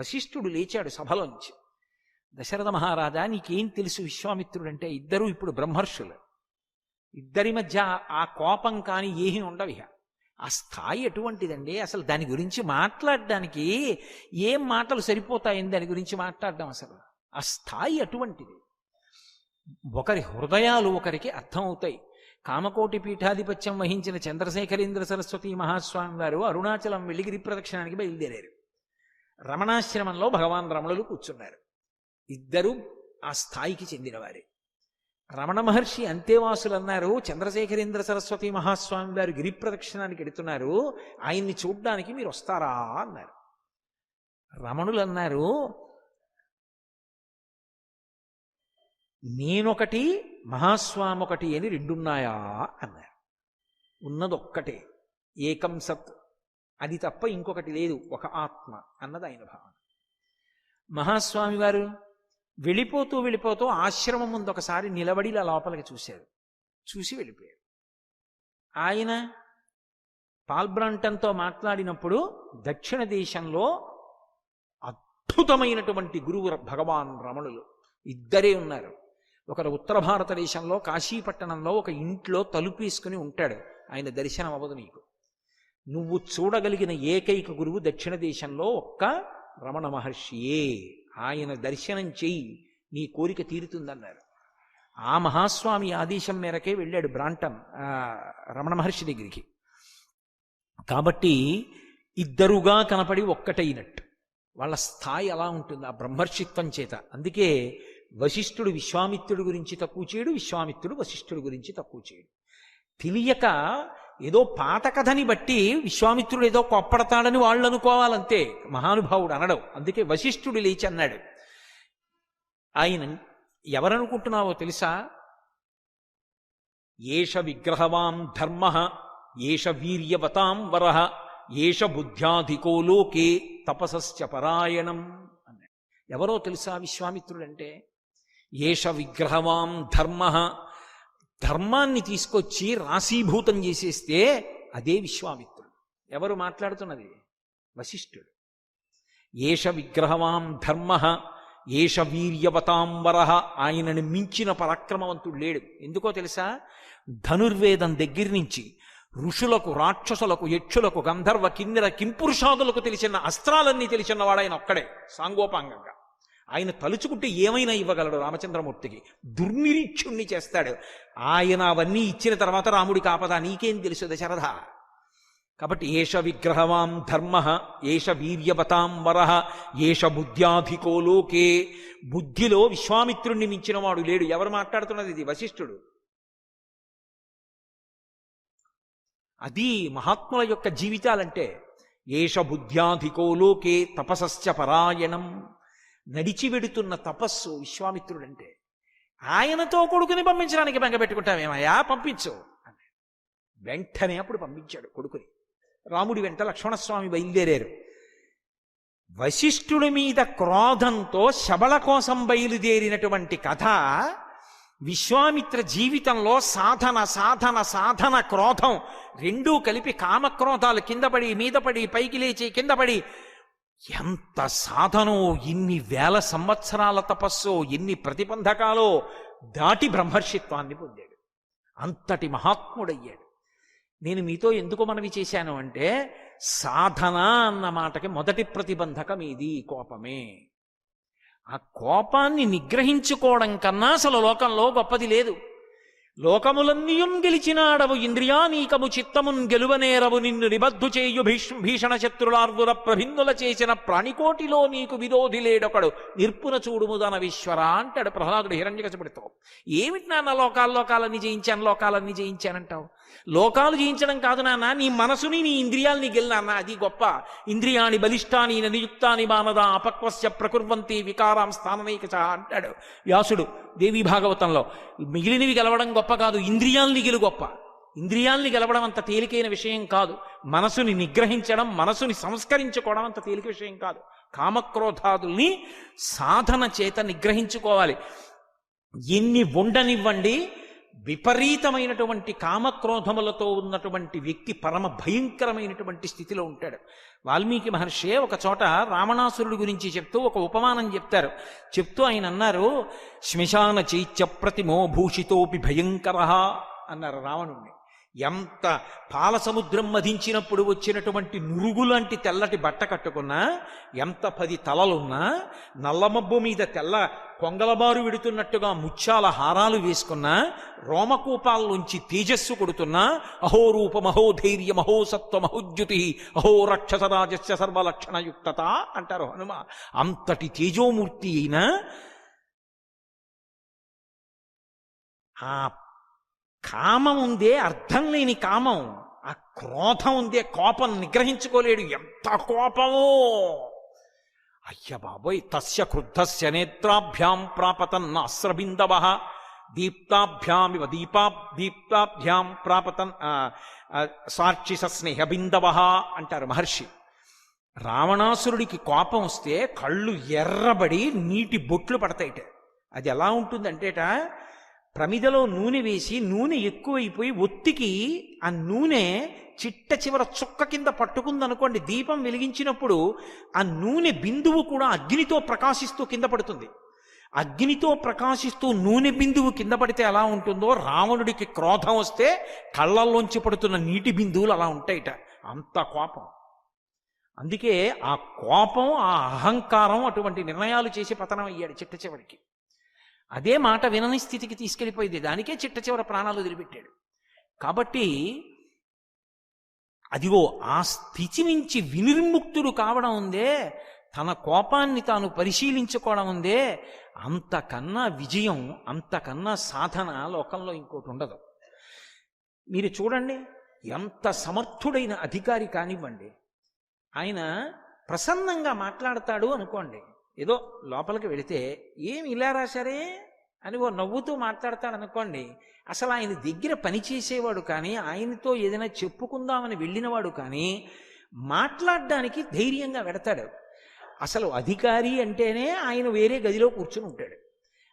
వశిష్ఠుడు లేచాడు సభలోంచి దశరథ మహారాజా నీకేం తెలుసు విశ్వామిత్రుడంటే? ఇద్దరు ఇప్పుడు బ్రహ్మర్షులు. ఇద్దరి మధ్య ఆ కోపం కానీ ఏమీ ఉండవు ఇక ఆ స్థాయి ఎటువంటిదండి? అసలు దాని గురించి మాట్లాడడానికి ఏం మాటలు సరిపోతాయని దాని గురించి మాట్లాడడం అసలు. ఆ స్థాయి అటువంటిది ఒకరి హృదయాలు ఒకరికి అర్థమవుతాయి. కామకోటి పీఠాధిపత్యం వహించిన చంద్రశేఖరేంద్ర సరస్వతి మహాస్వామి వారు అరుణాచలం వెలిగిరి ప్రదక్షిణానికి బయలుదేరారు. రమణాశ్రమంలో భగవాన్ రమణులు కూర్చున్నారు. ఇద్దరు ఆ స్థాయికి చెందినవారే. రమణ మహర్షి అంతేవాసులు అన్నారు చంద్రశేఖరేంద్ర సరస్వతి మహాస్వామి వారు గిరి ప్రదక్షిణానికి ఎడుతున్నారు ఆయన్ని చూడ్డానికి మీరు వస్తారా అన్నారు. రమణులు అన్నారు నేనొకటి మహాస్వామి ఒకటి అని రెండున్నాయా అన్నారు. ఉన్నదొక్కటే ఏకం సత్ అది తప్ప ఇంకొకటి లేదు ఒక ఆత్మ అన్నది ఆయన భావన. మహాస్వామి వారు వెళ్ళిపోతూ వెళ్ళిపోతూ ఆశ్రమం ముందు ఒకసారి నిలబడి ఇలా లోపలికి చూశారు. చూసి వెళ్ళిపోయారు. ఆయన పాల్బ్రాంటన్తో మాట్లాడినప్పుడు దక్షిణ దేశంలో అద్భుతమైనటువంటి గురువు భగవాన్ రమణులు ఇద్దరే ఉన్నారు. ఒకరు ఉత్తర భారతదేశంలో కాశీపట్టణంలో ఒక ఇంట్లో తలుపేసుకుని ఉంటాడు. ఆయన దర్శనం అవ్వదు నీకు. నువ్వు చూడగలిగిన ఏకైక గురువు దక్షిణ దేశంలో ఒక్క రమణ మహర్షియే. ఆయన దర్శనం చెయ్యి నీ కోరిక తీరుతుందన్నారు. ఆ మహాస్వామి ఆదేశం మేరకే వెళ్ళాడు బ్రాంటం రమణ మహర్షి దగ్గరికి. కాబట్టి ఇద్దరుగా కనపడి ఒక్కటైనట్టు. వాళ్ళ స్థాయి అలా ఉంటుంది ఆ బ్రహ్మర్షిత్వం చేత. అందుకే వశిష్ఠుడు విశ్వామిత్రుడి గురించి తక్కువ చేయడు విశ్వామిత్రుడు వశిష్ఠుడి గురించి తక్కువ చేయడు. తెలియక ఏదో పాత కథని బట్టి విశ్వామిత్రుడు ఏదో కొప్పడతాడని వాళ్ళు అనుకోవాలంతే. మహానుభావుడు అనడం. అందుకే వశిష్ఠుడు లేచి అన్నాడు. ఆయన ఎవరనుకుంటున్నావో తెలుసా? ఏష విగ్రహవాం ధర్మ ఏష వీర్యవతాం వర ఏష బుద్ధ్యాధికో లోకే తపసశ్చ పరాయణం అన్నాడు. ఎవరో తెలుసా విశ్వామిత్రుడంటే? ఏష విగ్రహవాం ధర్మ ధర్మాన్ని తీసుకొచ్చి రాశీభూతం చేసేస్తే అదే విశ్వామిత్రుడు. ఎవరు మాట్లాడుతున్నది? వశిష్ఠుడు. ఏష విగ్రహవాం ధర్మ ఏష వీర్యవతాం వర ఆయనని మించిన పరాక్రమవంతుడు లేడు. ఎందుకో తెలుసా? ధనుర్వేదం దగ్గర నుంచి ఋషులకు రాక్షసులకు యక్షులకు గంధర్వ కిన్నెర కింపురుషాదులకు తెలిసిన అస్త్రాలన్నీ తెలిసిన వాడు ఆయన ఒక్కడే సాంగోపాంగంగా. ఆయన తలుచుకుంటే ఏమైనా ఇవ్వగలడు రామచంద్రమూర్తికి? దుర్నిరీక్షుణ్ణి చేస్తాడు. ఆయన అవన్నీ ఇచ్చిన తర్వాత రాముడి కాపదా నీకేం తెలుసు దశరథ? కాబట్టి ఏష విగ్రహవాం ధర్మ ఏష వీర్యవతాం వర ఏష బుద్ధ్యాధికో లోకే. బుద్ధిలో విశ్వామిత్రుణ్ణి మించిన వాడు లేడు. ఎవరు మాట్లాడుతున్నది ఇది? వశిష్ఠుడు. అది మహాత్ముల యొక్క జీవితాలంటే ఏష బుద్ధ్యాధికో లోకే తపసశ్చ పరాయణం. నడిచి వెడుతున్న తపస్సు విశ్వామిత్రుడంటే ఆయనతో కొడుకుని పంపించడానికి బెంగ పెట్టుకుంటామేమయ్యా పంపించు అన్నాడు. వెంటనే అప్పుడు పంపించాడు కొడుకుని. రాముడి వెంట లక్ష్మణస్వామి బయలుదేరారు. వశిష్ఠుడి మీద క్రోధంతో శబల కోసం బయలుదేరినటువంటి కథ విశ్వామిత్ర జీవితంలో సాధన సాధన సాధన క్రోధం రెండూ కలిపి కామక్రోధాలు కింద పడి మీద పడి పైకి లేచి కింద పడి ఎంత సాధనో ఇన్ని వేల సంవత్సరాల తపస్సో ఎన్ని ప్రతిబంధకాలో దాటి బ్రహ్మర్షిత్వాన్ని పొందాడు. అంతటి మహాత్ముడయ్యాడు. నేను మీతో ఎందుకు మనవి చేశాను అంటే సాధన అన్న మాటకి మొదటి ప్రతిబంధకం ఇది కోపమే. ఆ కోపాన్ని నిగ్రహించుకోవడం కన్నా అసలు లోకంలో గొప్పది లేదు. లోకములన్నీయుం గెలిచినాడవు ఇంద్రియానీకము చిత్తమున్ గెలువనేరవు నిన్ను నిబద్ధు చేయు భీష్ భీషణ శత్రులార్వుల ప్రభిన్నుల చేసిన ప్రాణికోటిలో నీకు విరోధి లేడొకడు. నిర్పున చూడుముదన విశ్వర అంటాడు ప్రహ్లాదుడు హిరణ్యకశపుడితో. ఏమిటి నాన్న లోకాలు లోకాలన్నీ జయించాను లోకాలన్నీ జయించానంటావు? లోకాలు జయించడం కాదు నాన్న నీ మనసుని నీ ఇంద్రియాల్ని గెలినాన్న అది గొప్ప. ఇంద్రియాని బలిష్టాని నియుక్తాని మానద అపక్వస్య ప్రకుర్వంతి వికారాం స్థాననైక అంటాడు వ్యాసుడు దేవి భాగవతంలో. మిగిలినవి గెలవడం గొప్ప కాదు ఇంద్రియాల్ని గెలు గొప్ప. ఇంద్రియాల్ని గెలవడం అంత తేలికైన విషయం కాదు. మనసుని నిగ్రహించడం మనసుని సంస్కరించుకోవడం అంత తేలిక విషయం కాదు. కామక్రోధాదుల్ని సాధన చేత నిగ్రహించుకోవాలి. ఎన్ని ఉండనివ్వండి విపరీతమైనటువంటి కామక్రోధములతో ఉన్నటువంటి వ్యక్తి పరమ భయంకరమైనటువంటి స్థితిలో ఉంటాడు. వాల్మీకి మహర్షే ఒక చోట రావణాసురుడి గురించి చెప్తూ ఒక ఉపమానం చెప్తారు. చెప్తూ ఆయన అన్నారు శ్మశాన చైత్య ప్రతిమో భూషితోపి భయంకర అన్నారు రావణుణ్ణి. ఎంత పాల సముద్రం మధించినప్పుడు వచ్చినటువంటి నురుగు లాంటి తెల్లటి బట్ట కట్టుకున్నా ఎంత పది తలలున్నా నల్లమబ్బు మీద తెల్ల కొంగలబారు విడుతున్నట్టుగా ముత్యాల హారాలు వేసుకున్నా రోమకూపాల్లోంచి తేజస్సు కొడుతున్నా అహోరూప మహోధైర్య మహోసత్వ మహోద్యుతి అహో రక్షస రాజస్య సర్వలక్షణయుక్తత అంటారు హనుమ. అంతటి తేజోమూర్తి అయినా ఆ కామం ఉందే అర్థం లేని కామం. ఆ క్రోధం ఉందే కోపం నిగ్రహించుకోలేడు. ఎంత కోపమో! అయ్య బాబోయ్! తస్య క్రుద్ధస్య నేత్రాభ్యాం ప్రాపతన్న అస్రబిందవ దీప్తాభ్యామివ దీపా దీప్తాభ్యాం ప్రాపతన్ ఆ, సార్చిస స్నేహబిందవ అంటారు మహర్షి. రావణాసురుడికి కోపం వస్తే కళ్ళు ఎర్రబడి నీటి బొట్లు పడతాయిట. అది ఎలా ఉంటుందంటేట ప్రమిదలో నూనె వేసి నూనె ఎక్కువైపోయి ఒత్తికి ఆ నూనె చిట్ట చివర చుక్క కింద పట్టుకుందనుకోండి దీపం వెలిగించినప్పుడు ఆ నూనె బిందువు కూడా అగ్నితో ప్రకాశిస్తూ కింద పడుతుంది. అగ్నితో ప్రకాశిస్తూ నూనె బిందువు కింద పడితే ఎలా ఉంటుందో రావణుడికి క్రోధం వస్తే కళ్ళల్లోంచి పడుతున్న నీటి బిందువులు అలా ఉంటాయిట. అంత కోపం. అందుకే ఆ కోపం ఆ అహంకారం అటువంటి నిర్ణయాలు చేసి పతనం అయ్యాడు చిట్ట చివరికి. అదే మాట వినని స్థితికి తీసుకెళ్ళిపోయింది. దానికే చిట్ట చివర ప్రాణాలు వదిలిపెట్టాడు. కాబట్టి అదిగో ఆ స్థితి నుంచి వినిర్ముక్తుడు కావడం ఉందే తన కోపాన్ని తాను పరిశీలించుకోవడం ఉందే అంతకన్నా విజయం అంతకన్నా సాధన లోకంలో ఇంకోటి ఉండదు. మీరు చూడండి ఎంత సమర్థుడైన అధికారి కానివ్వండి. ఆయన ప్రసన్నంగా మాట్లాడతాడు అనుకోండి. ఏదో లోపలికి వెళితే ఏమి ఇలా రాశారే? అని ఓ నవ్వుతూ మాట్లాడతాడు అనుకోండి అసలు ఆయన దగ్గర పనిచేసేవాడు కానీ ఆయనతో ఏదైనా చెప్పుకుందామని వెళ్ళినవాడు కానీ మాట్లాడడానికి ధైర్యంగా వెడతాడు. అసలు అధికారి అంటేనే ఆయన వేరే గదిలో కూర్చుని ఉంటాడు.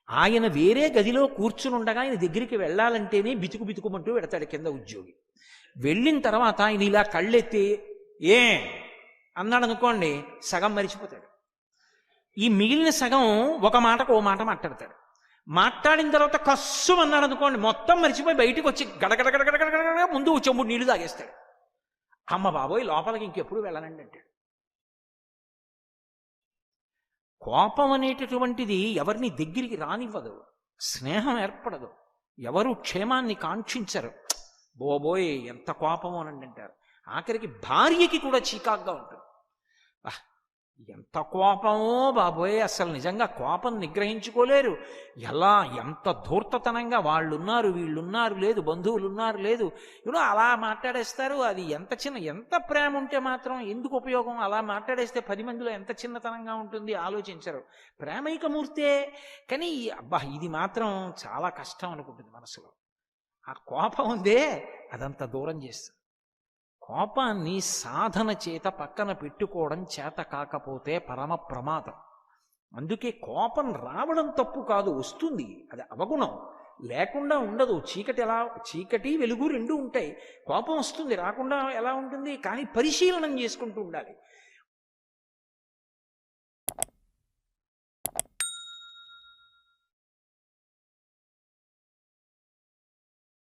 ఆయన వేరే గదిలో కూర్చుని ఉండగా ఆయన దగ్గరికి వెళ్ళాలంటేనే బితుకు బితుకుమంటూ వెడతాడు కింద ఉద్యోగి. వెళ్ళిన తర్వాత ఆయన ఇలా కళ్ళెత్తి ఏ? అన్నాడు అనుకోండి సగం మరిచిపోతాడు. ఈ మిగిలిన సగం ఒక మాటకు ఓ మాట మాట్లాడతాడు. మాట్లాడిన తర్వాత కస్సు అన్నాడు అనుకోండి మొత్తం మరిచిపోయి బయటకు వచ్చి గడగడగడగడగడ ముందు చెంబుడు నీళ్ళు తాగేస్తాడు. అమ్మ బాబోయ్ లోపలికి ఇంకెప్పుడు వెళ్ళనండి అంటాడు. కోపం అనేటటువంటిది ఎవరిని దగ్గరికి రానివ్వదు స్నేహం ఏర్పడదు ఎవరు క్షేమాన్ని కాంక్షించరు. బోబోయ్ ఎంత కోపం అనండి అంటారు. ఆఖరికి భార్యకి కూడా చీకాగ్గా ఉంటుంది. ఎంత కోపమో బాబోయ్ అసలు నిజంగా కోపం నిగ్రహించుకోలేరు. ఎలా ఎంత ధూర్తతనంగా వాళ్ళున్నారు వీళ్ళున్నారు లేదు బంధువులు ఉన్నారు లేదు ఇప్పుడు అలా మాట్లాడేస్తారు. అది ఎంత చిన్న ఎంత ప్రేమ ఉంటే మాత్రం ఎందుకు ఉపయోగం? అలా మాట్లాడేస్తే పది మందిలో ఎంత చిన్నతనంగా ఉంటుంది? ఆలోచించరు. ప్రేమైకమూర్తే కానీ అబ్బా ఇది మాత్రం చాలా కష్టం అనుకుంటుంది మనసులో. ఆ కోపం ఉందే అదంత దూరం చేస్తుంది. కోపాన్ని సాధన చేత పక్కన పెట్టుకోవడం చేత కాకపోతే పరమ ప్రమాదం. అందుకే కోపం రావడం తప్పు కాదు వస్తుంది. అది అవగుణం. లేకుండా ఉండదు. చీకటి ఎలా చీకటి వెలుగు రెండు ఉంటాయి. కోపం వస్తుంది రాకుండా ఎలా ఉంటుంది? కానీ పరిశీలనం చేసుకుంటూ ఉండాలి.